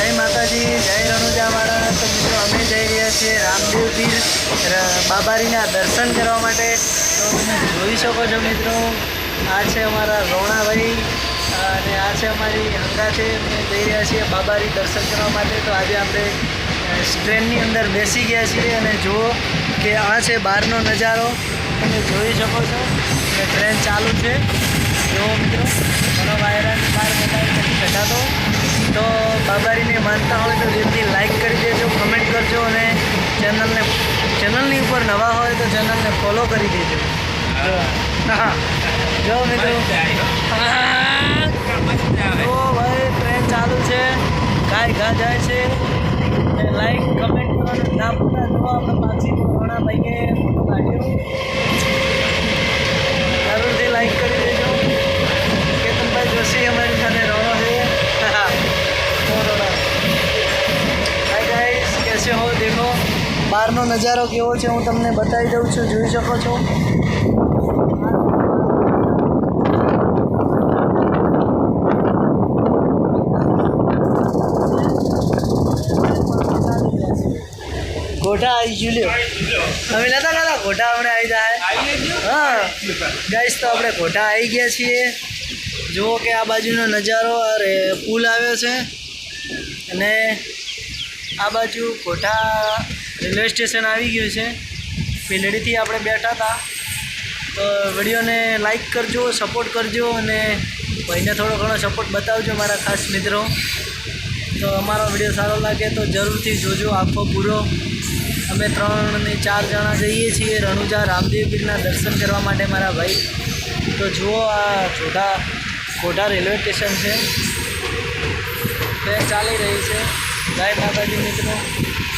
જય માતાજી, જય રણુજાવાળા તો મિત્રો, અમે જઈ રહ્યા છીએ રામદેવ પીર બાબારીના દર્શન કરવા માટે. તો તમે જોઈ શકો છો મિત્રો, આ છે અમારા રોણાભાઈ, અને આ છે અમારી હંગા છે. અમે જઈ રહ્યા છીએ બાબારી દર્શન કરવા માટે. તો આજે આપણે ટ્રેનની અંદર બેસી ગયા છીએ અને જુઓ કે આ છે બહારનો નજારો. તમે જોઈ શકો છો ટ્રેન ચાલુ છે. જુઓ મિત્રો ઘણો માનતા હોય તો દિલથી લાઈક કરી દેજો કમેન્ટ કરજો અને ચેનલને ચેનલની ઉપર નવા હોય તો ચેનલને ફોલો કરી દેજો. જો મિત્રો. જો ભાઈ ટ્રેન ચાલુ છે. ગાય ઘા જાય છે લાઈક કમેન્ટ કરવાનું ના ભૂલતા. જો આપણે પાછી કોરોના ગાઈસ હવે દેખો બહારનો નજારો કેવો છે હું તમને બતાવી દઉં છું, જોઈ શકો છો. ગોઠા આવી ગયું લ્યો. અમે નતા કહેતા ગોઠા હમણાં આવી જાય. હા. ગાઈશ તો આપણે ગોઠા આવી ગયા છીએ. જુઓ કે આ બાજુનો નજારો, અરે પુલ આવ્યો છે. અને આ બાજુ કોઠા રેલવે સ્ટેશન આવી ગયું છે. પીલડીથી આપણે બેઠા હતા. તો વિડીયોને લાઈક કરજો, સપોર્ટ કરજો અને ભાઈને થોડો ઘણો સપોર્ટ બતાવજો મારા ખાસ મિત્રો. તો અમારો વીડિયો સારો લાગે તો જરૂરથી જોજો આખો પૂરો. અમે ત્રણ ને ચાર જણા જઈએ છીએ રણુજા રામદેવ પીરના દર્શન કરવા માટે મારા ભાઈ. તો જુઓ આ જોધા કોઢા રેલવે સ્ટેશન છે. ટ્રેન ચાલી રહી છે. જય માતાજી મિત્રો.